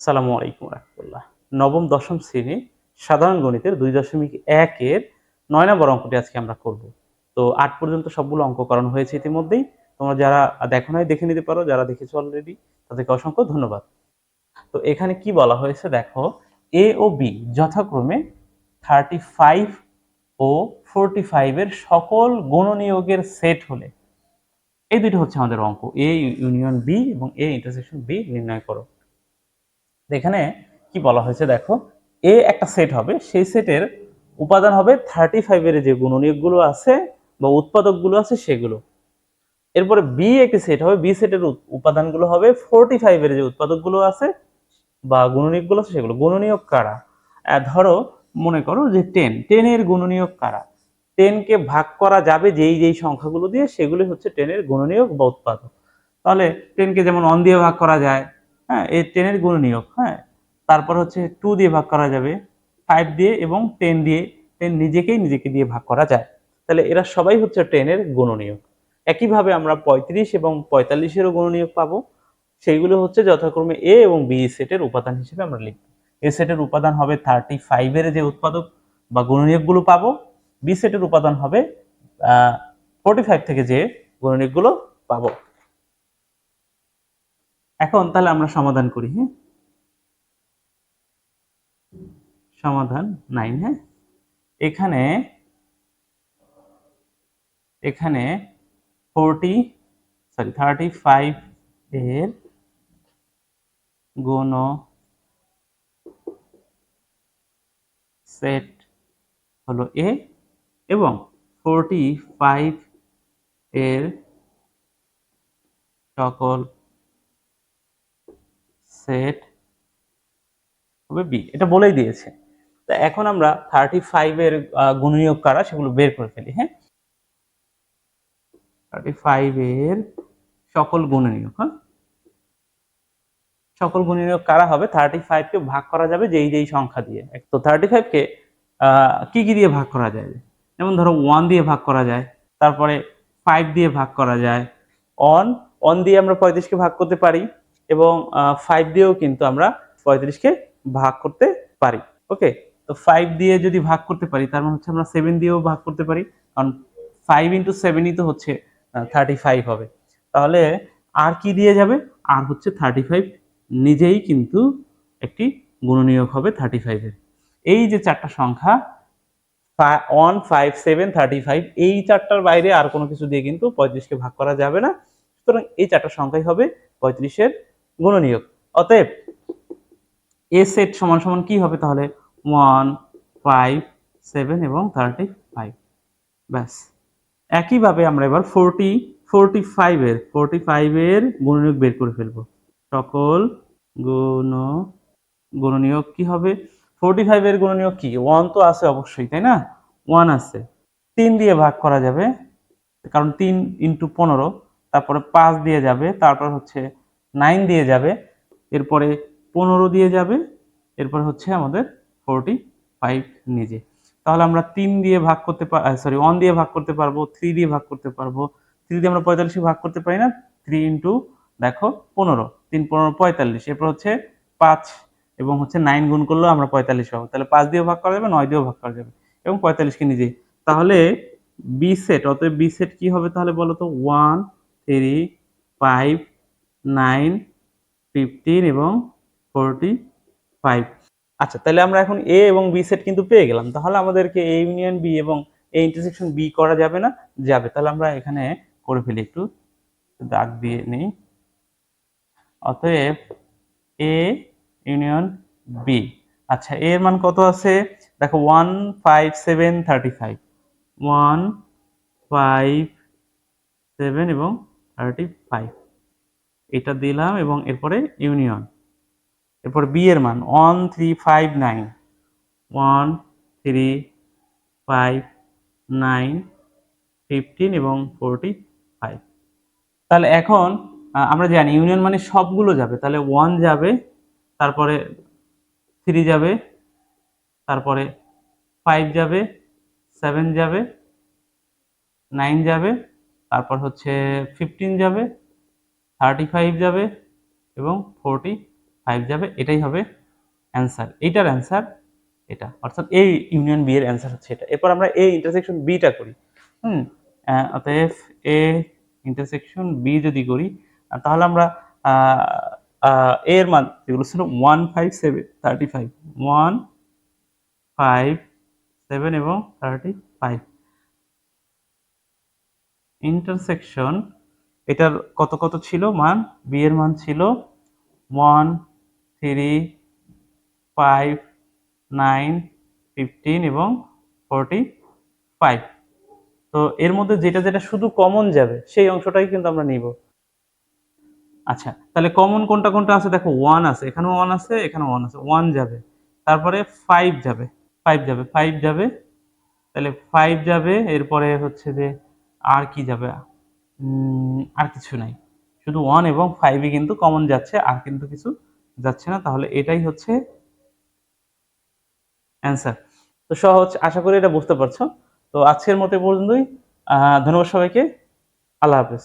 সালামু আলাইকুম রহমতুল্লাহ। নবম, দশম শ্রেণি, সাধারণ গণিতের দুই দশমিক একের নয় নম্বর অঙ্কটি আজকে আমরা করব। তো আট পর্যন্ত সবগুলো অঙ্ক করানো হয়েছে ইতিমধ্যেই। তোমরা যারা দেখো নাই, দেখে নিতে পারো। যারা দেখেছ অলরেডি তাদেরকে অসংখ্য ধন্যবাদ। তো এখানে কি বলা হয়েছে দেখো এ ও বি যথাক্রমে থার্টি ফাইভ ও ফোরটি ফাইভের সকল গণনিয়োগের সেট হলে। এই দুটো হচ্ছে আমাদের অঙ্ক। এ ইউনিয়ন বি এবং এ ইন্টারসেকশন বি নির্ণয় করো। এখানে কি বলা হয়েছে দেখো? এ একটা সেট হবে। সেই সেটের উপাদান হবে থার্টি ফাইভের যে গুণনীয়কগুলো আছে বা উৎপাদকগুলো আছে সেগুলো। এরপরে বি একটি সেট হবে। বি সেটের উপাদানগুলো হবে ফোরটি ফাইভের যে উৎপাদকগুলো আছে বা গুণনীয়কগুলো আছে সেগুলো। গুণনীয়ক কারা? ধরো মনে করো যে টেন টেনের গুণনীয়ক কারা? টেনকে ভাগ করা যাবে যেই যেই সংখ্যাগুলো দিয়ে সেগুলি হচ্ছে টেনের গুণনীয়ক বা উৎপাদক। তাহলে টেনকে যেমন অন দিয়ে ভাগ করা যায় হ্যাঁ এই টেনের গুণনীয়ক হ্যাঁ। তারপর হচ্ছে টু দিয়ে ভাগ করা যাবে ফাইভ দিয়ে এবং টেন দিয়ে টেন নিজেকেই নিজেকে দিয়ে ভাগ করা যায়। তাহলে এরা সবাই হচ্ছে টেনের গুণনীয়ক। একইভাবে আমরা পঁয়ত্রিশ এবং পঁয়তাল্লিশেরও গুণনীয়ক পাবো। সেইগুলো হচ্ছে যথাক্রমে এ এবং বি সেটের উপাদান হিসেবে আমরা লিখব। এ সেটের উপাদান হবে থার্টি ফাইভের যে উৎপাদক বা গুণনীয়কগুলো পাবো। বি সেটের উপাদান হবে ফোর্টি ফাইভ থেকে যে গুণনীয়কগুলো পাবো। এখন তাহলে আমরা সমাধান করি হ্যাঁ? সমাধান নাইন হ্যাঁ? এখানে এখানে ফোরটি সরি থার্টি ফাইভ এর গুণ সেট হলো এ এবং ফোরটি ফাইভ এর সকল সেট হবে বি এটা বলেই দিয়েছে। তা এখন আমরা থার্টি ফাইভের গুণনীয়ক কারা সেগুলো বের করে ফেলি হ্যাঁ? থার্টি ফাইভের সকল গুণনীয়ক হ্যাঁ? সকল গুণনীয়ক কারা হবে? থার্টি ফাইভকে ভাগ করা যাবে যেই যেই সংখ্যা দিয়ে। তো থার্টি ফাইভকে কি কি দিয়ে ভাগ করা যায়? যেমন ধরো ওয়ান দিয়ে ভাগ করা যায়, তারপরে ফাইভ দিয়ে ভাগ করা যায় অন অন দিয়ে আমরা পঁয়ত্রিশকে ভাগ করতে পারি। এবং ফাইভ দিয়েও কিন্তু আমরা পঁয়ত্রিশকে ভাগ করতে পারি। ওকে তো ফাইভ দিয়ে যদি ভাগ করতে পারি, তার মানে হচ্ছে আমরা সেভেন দিয়েও ভাগ করতে পারি, কারণ ফাইভ ইন্টু সেভেনই তো হচ্ছে থার্টি ফাইভ হবে। তাহলে আর কি দিয়ে যাবে? আর হচ্ছে থার্টি ফাইভ নিজেই কিন্তু একটি গুণনীয়ক হবে থার্টি ফাইভের এই যে চারটা সংখ্যা one five seven thirty five এই চারটার বাইরে আর কোনো কিছু দিয়ে কিন্তু পঁয়ত্রিশকে ভাগ করা যাবে না। সুতরাং এই চারটা সংখ্যাই হবে পঁয়ত্রিশের গুণনীয়ক। অতএব এ সেট সমান সমান কি হবে তাহলে? ওয়ান ফাইভ সেভেন এবং থার্টি ফাইভ ব্যাস। একইভাবে আমরা এবার ফোরটি ফোরটি ফাইভের ফোরটি ফাইভের গুণনীয়ক বের করে ফেলব। সকল গুণ, গুণনীয়ক কি হবে? ফোরটি ফাইভের গুণনীয়ক কি? ওয়ান তো আছে অবশ্যই, তাই না? ওয়ান আছে। তিন দিয়ে ভাগ করা যাবে, কারণ তিন ইন্টু পনেরো, তারপরে পাঁচ দিয়ে যাবে, তারপর হচ্ছে নাইন দিয়ে যাবে, এরপরে পনেরো দিয়ে যাবে, এরপর হচ্ছে আমাদের ফোরটি ফাইভ নিজে। তাহলে আমরা তিন দিয়ে ভাগ করতে পার সরি ওয়ান দিয়ে ভাগ করতে পারব থ্রি দিয়ে ভাগ করতে পারব। থ্রি দিয়ে আমরা পঁয়তাল্লিশে ভাগ করতে পারি না থ্রি ইন্টু দেখো, পনেরো। তিন, পনেরো, পঁয়তাল্লিশ। এরপর হচ্ছে পাঁচ এবং হচ্ছে নাইন গুণ করলেও আমরা পঁয়তাল্লিশ পাবো। তাহলে পাঁচ দিয়েও ভাগ করা যাবে, নয় দিয়েও ভাগ করা যাবে এবং পঁয়তাল্লিশকে নিজেই তাহলে বি সেট অতএব বি সেট কি হবে তাহলে বলো তো? One three five nine, fifteen এবং ফোরটি ফাইভ। আচ্ছা তাহলে আমরা এখন এ এবং বি সেট কিন্তু পেয়ে গেলাম। তাহলে আমাদেরকে এ ইউনিয়ন বি এবং এ ইন্টারসেকশন বি করা যাবে না? যাবে। তাহলে আমরা এখানে করে ফেলি একটু। দাগ দিয়ে নিই। অতএব এ ইউনিয়ন বি আচ্ছা এর মান কত আছে? দেখো, one five seven thirty five. One five seven এবং থার্টি ফাইভ। এটা দিলাম এবং এরপরে ইউনিয়ন এরপর বি এর মান one three five nine one three five nine fifteen এবং ফোরটি ফাইভ তাহলে এখন আমরা জানি ইউনিয়ন মানে সবগুলো যাবে। তাহলে ওয়ান যাবে, তারপরে থ্রি যাবে, তারপরে ফাইভ যাবে সেভেন যাবে নাইন যাবে, তারপর হচ্ছে ফিফটিন যাবে থার্টি ফাইভ যাবে এবং ফোরটি ফাইভ যাবে, এটাই হবে অ্যান্সার এইটার অ্যান্সার এটা। অর্থাৎ এ ইউনিয়ন বি এর অ্যান্সার হচ্ছে এটা। এরপর আমরা এ ইন্টারসেকশন বিটা করি। হুম? অতএব এ ইন্টারসেকশন বি যদি করি তাহলে আমরা এ এর মান যেগুলো ছিল one five seven thirty five one five seven এবং থার্টি ফাইভ ইন্টারসেকশন এটার কত কত ছিল মান? বি এর মান ছিল one three five nine fifteen এবং ফোরটি ফাইভ তো এর মধ্যে যেটা যেটা শুধু কমন যাবে, সেই অংশটাই কিন্তু আমরা নিব। আচ্ছা তাহলে কমন কোনটা কোনটা আছে? দেখো ওয়ান আছে। এখানেও ওয়ান আছে, এখানেও ওয়ান আছে। ওয়ান যাবে। তারপরে ফাইভ যাবে। ফাইভ যাবে। ফাইভ যাবে। তাহলে ফাইভ যাবে। এরপরে হচ্ছে যে আর কি যাবে? আর কিছু নাই। শুধু ওয়ান এবং ফাইভই কিন্তু কমন যাচ্ছে, আর কিন্তু কিছু যাচ্ছে না। তাহলে এটাই হচ্ছে অ্যান্সার তো সহজ, আশা করি এটা বুঝতে পারছ। তো আজকের মতো পর্যন্তই। ধন্যবাদ সবাইকে। আল্লাহ হাফেজ।